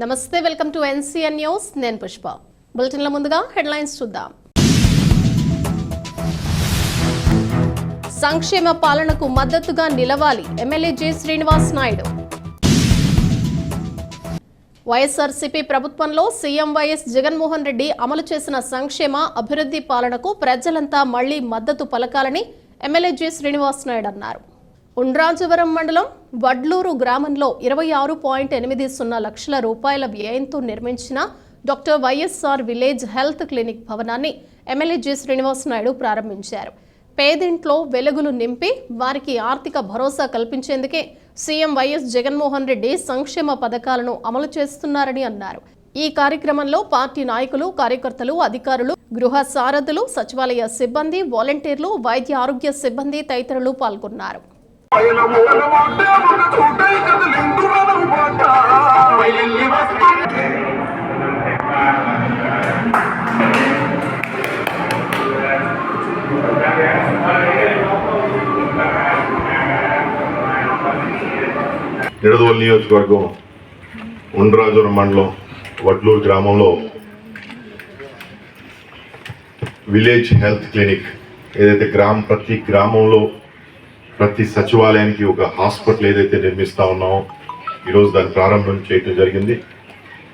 నమస్తే welcome to NCN news. నేను పుష్ప. బులెటిన్ల ముందుగా హెడ్లైన్స్ చూద్దాం. సంక్షేమ పాలనకు మద్దతుగా నిలవాలి MLA J. Srinivas Naidu. YSRCP ప్రభుత్వంలో సీఎం వైఎస్ జగన్మోహన్ రెడ్డి అమలు చేసిన సంక్షేమ అభివృద్ధి పాలనకు ప్రజలంతా మళ్ళీ మద్దతు పలకాలని ఎమ్మెల్యే జె. శ్రీనివాస్ నాయుడు అన్నారు. ఉండ్రాజవరం మండలం వడ్లూరు గ్రామంలో ఇరవై ఆరు పాయింట్ ఎనిమిది సున్నా లక్షల రూపాయల వ్యయంతో నిర్మించిన doctor YSR village health clinic భవనాన్ని ఎమ్మెల్యే జి. శ్రీనివాస్ నాయుడు ప్రారంభించారు. పేదింట్లో వెలుగులు నింపి వారికి ఆర్థిక భరోసా కల్పించేందుకే సీఎం వైఎస్ జగన్మోహన్ రెడ్డి సంక్షేమ పథకాలను అమలు చేస్తున్నారని అన్నారు. ఈ కార్యక్రమంలో పార్టీ నాయకులు కార్యకర్తలు అధికారులు గృహ సారథులు సచివాలయ సిబ్బంది వాలంటీర్లు వైద్య ఆరోగ్య సిబ్బంది తదితరులు పాల్గొన్నారు. ఆయన నిడదవోలు నియోజకవర్గం ఉండ్రాజురం మండలం వడ్లూరు గ్రామంలో విలేజ్ హెల్త్ క్లినిక్ ఏదైతే గ్రామ ప్రతి గ్రామంలో ప్రతి సచివాలయానికి ఒక హాస్పిటల్ ఏదైతే నిర్మిస్తూ ఉన్నామో ఈరోజు దాన్ని ప్రారంభం చేయటం జరిగింది.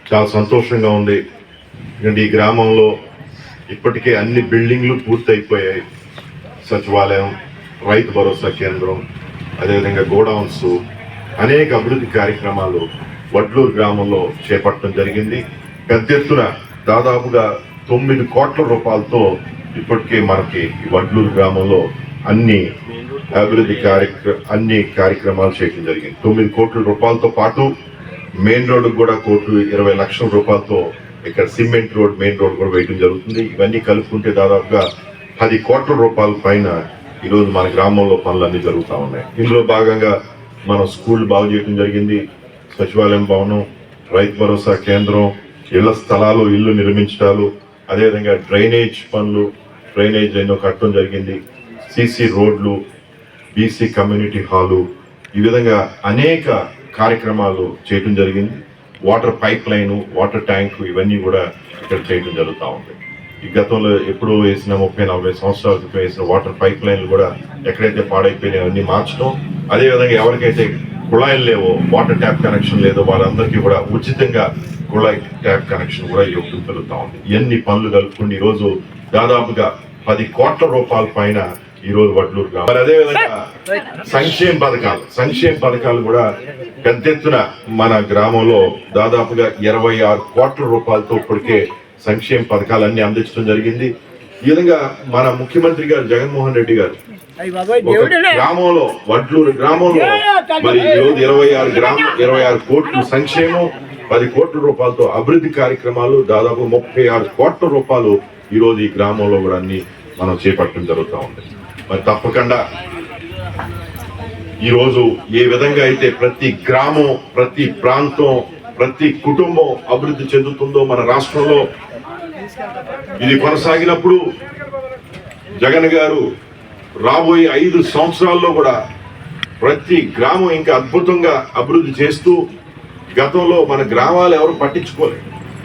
చాలా సంతోషంగా ఉంది. ఎందుకంటే ఈ గ్రామంలో ఇప్పటికే అన్ని బిల్డింగ్లు పూర్తయిపోయాయి. సచివాలయం రైతు భరోసా కేంద్రం అదేవిధంగా గోడౌన్స్ అనేక అభివృద్ధి కార్యక్రమాలు వడ్లూరు గ్రామంలో చేపట్టడం జరిగింది. పెద్ద ఎత్తున దాదాపుగా తొమ్మిది కోట్ల రూపాయలతో ఇప్పటికే మనకి వడ్లూరు గ్రామంలో అన్ని అభివృద్ధి కార్యక్రమ అన్ని కార్యక్రమాలు చేయడం జరిగింది. తొమ్మిది కోట్ల రూపాయలతో పాటు మెయిన్ రోడ్డు కూడా కోట్లు ఇరవై లక్షల రూపాయలతో ఇక్కడ సిమెంట్ రోడ్ మెయిన్ రోడ్ కూడా వేయడం జరుగుతుంది. ఇవన్నీ కలుపుకుంటే దాదాపుగా పది కోట్ల రూపాయల పైన ఈరోజు మన గ్రామంలో పనులన్నీ జరుగుతూ ఉన్నాయి. ఇందులో భాగంగా మనం స్కూల్ బాగు చేయడం జరిగింది. సచివాలయం భవనం రైతు భరోసా కేంద్రం ఇళ్ళ స్థలాలు ఇల్లు నిర్మించడాలు అదేవిధంగా డ్రైనేజ్ పనులు డ్రైనేజ్ ఎన్నో కట్టడం జరిగింది. సీసీ రోడ్లు బీసీ కమ్యూనిటీ హాలు ఈ విధంగా అనేక కార్యక్రమాలు చేయటం జరిగింది. Water pipe line water tank ఇవన్నీ కూడా ఇక్కడ చేయడం జరుగుతూ ఉంది. ఈ గతంలో ఎప్పుడో వేసిన ముప్పై నలభై సంవత్సరాల క్రితం వేసిన వాటర్ పైప్ లైన్లు కూడా ఎక్కడైతే పాడైపోయినాయో అన్ని మార్చడం అదేవిధంగా ఎవరికైతే కుళాయిలు లేవో వాటర్ ట్యాప్ కనెక్షన్ లేదో వాళ్ళందరికీ కూడా ఉచితంగా కుళాయి ట్యాప్ కనెక్షన్ కూడా ఇవ్వడం జరుగుతూ ఉంది. ఎన్ని పనులు కలుపుకుని ఈరోజు దాదాపుగా పది కోట్ల రూపాయల పైన ఈ రోజు వడ్లూరు గ్రామం. మరి అదేవిధంగా సంక్షేమ పథకాలు సంక్షేమ పథకాలు కూడా పెద్ద ఎత్తున మన గ్రామంలో దాదాపుగా ఇరవై ఆరు కోట్ల రూపాయలతో ఇప్పటికే సంక్షేమ పథకాలన్నీ అందించడం జరిగింది. ఈ విధంగా మన ముఖ్యమంత్రి గారు జగన్మోహన్ రెడ్డి గారు గ్రామంలో వడ్లూరు గ్రామంలో మరి ఈరోజు ఇరవై ఆరు గ్రామ ఇరవై ఆరు కోట్లు సంక్షేమం పది కోట్ల రూపాయలతో అభివృద్ధి కార్యక్రమాలు దాదాపు ముప్పై ఆరు కోట్ల రూపాయలు ఈ రోజు ఈ గ్రామంలో కూడా అన్ని మనం చేపట్టడం జరుగుతూ ఉంది. మరి తప్పకుండా. ఈ రోజు ఏ విధంగా అయితే ప్రతి గ్రామం ప్రతి ప్రాంతం ప్రతి కుటుంబం అభివృద్ధి చెందుతుందో మన రాష్ట్రంలో ఇది కొనసాగినప్పుడు జగన్ గారు రాబోయే ఐదు సంవత్సరాల్లో కూడా ప్రతి గ్రామం ఇంకా అద్భుతంగా అభివృద్ధి చేస్తూ గతంలో మన గ్రామాలు ఎవరు పట్టించుకోలేదు.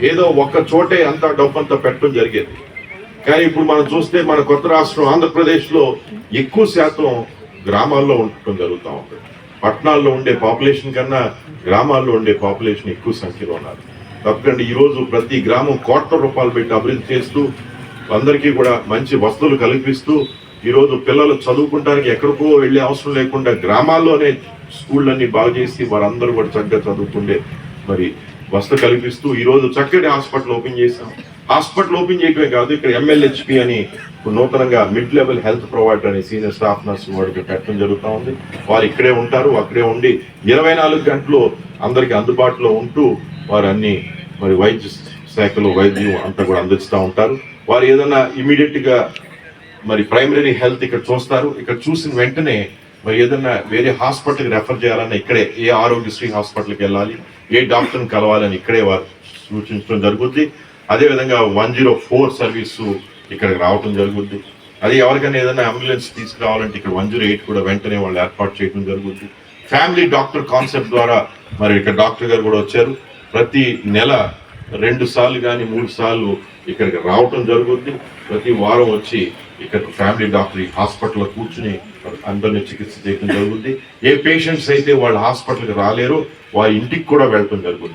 ఏదో ఒక్క చోటే అంతా డబ్బంతా పెట్టడం జరిగేది. కానీ ఇప్పుడు మనం చూస్తే మన కొత్త రాష్ట్రం ఆంధ్రప్రదేశ్లో ఎక్కువ శాతం గ్రామాల్లో ఉండటం జరుగుతూ ఉంటుంది పట్టణాల్లో ఉండే పాపులేషన్ కన్నా గ్రామాల్లో ఉండే పాపులేషన్ ఎక్కువ సంఖ్యలో ఉన్నారు. తప్పకుండా ఈరోజు ప్రతి గ్రామం కోట్ల రూపాయలు పెట్టి అభివృద్ధి చేస్తూ అందరికీ కూడా మంచి వసతులు కల్పిస్తూ ఈరోజు పిల్లలు చదువుకుంటానికి ఎక్కడికో వెళ్ళే అవసరం లేకుండా గ్రామాల్లోనే స్కూళ్ళన్నీ బాగు చేసి వారందరూ కూడా చక్కగా చదువుకుండే మరి వసతి కల్పిస్తూ ఈరోజు చక్కటి హాస్పిటల్ ఓపెన్ చేశాం. హాస్పిటల్ ఓపెన్ చేయడమే కాదు ఇక్కడ ఎంఎల్హెచ్పి అని నూతనంగా మిడ్ లెవెల్ హెల్త్ ప్రొవైడర్ అని సీనియర్ స్టాఫ్ నర్స్ వాడికి పెట్టడం జరుగుతూ ఉంది. వారు ఇక్కడే ఉంటారు అక్కడే ఉండి ఇరవై నాలుగు గంటలు అందరికీ అందుబాటులో ఉంటూ వారు అన్ని మరి వైద్య శాఖలో వైద్యం అంతా కూడా అందిస్తూ ఉంటారు. వారు ఏదైనా ఇమీడియట్గా మరి ప్రైమరీ హెల్త్ ఇక్కడ చూస్తారు. ఇక్కడ చూసిన వెంటనే మరి ఏదైనా వేరే హాస్పిటల్కి రెఫర్ చేయాలన్నా ఇక్కడే ఏ ఆరోగ్యశ్రీ హాస్పిటల్కి వెళ్ళాలి ఏ డాక్టర్ని కలవాలని ఇక్కడే వారు సూచించడం జరుగుద్ది. అదేవిధంగా వన్ జీరో ఫోర్ సర్వీసు ఇక్కడికి రావటం జరుగుద్ది. అది ఎవరికైనా ఏదైనా అంబులెన్స్ తీసుకురావాలంటే ఇక్కడ వన్ జీరో ఎయిట్ కూడా వెంటనే వాళ్ళు ఏర్పాటు చేయడం జరుగుద్ది. ఫ్యామిలీ డాక్టర్ కాన్సెప్ట్ ద్వారా మరి ఇక్కడ డాక్టర్ గారు కూడా వచ్చారు. ప్రతి నెల రెండు సార్లు కానీ మూడు సార్లు ఇక్కడికి రావటం జరుగుద్ది. ప్రతి వారం వచ్చి ఇక్కడ ఫ్యామిలీ డాక్టర్ ఈ హాస్పిటల్లో కూర్చుని అందరినీ చికిత్స చేయడం జరుగుద్ది. ఏ పేషెంట్స్ అయితే వాళ్ళు హాస్పిటల్కి రాలేరు వారి ఇంటికి కూడా వెళ్ళటం జరుగుద్ది.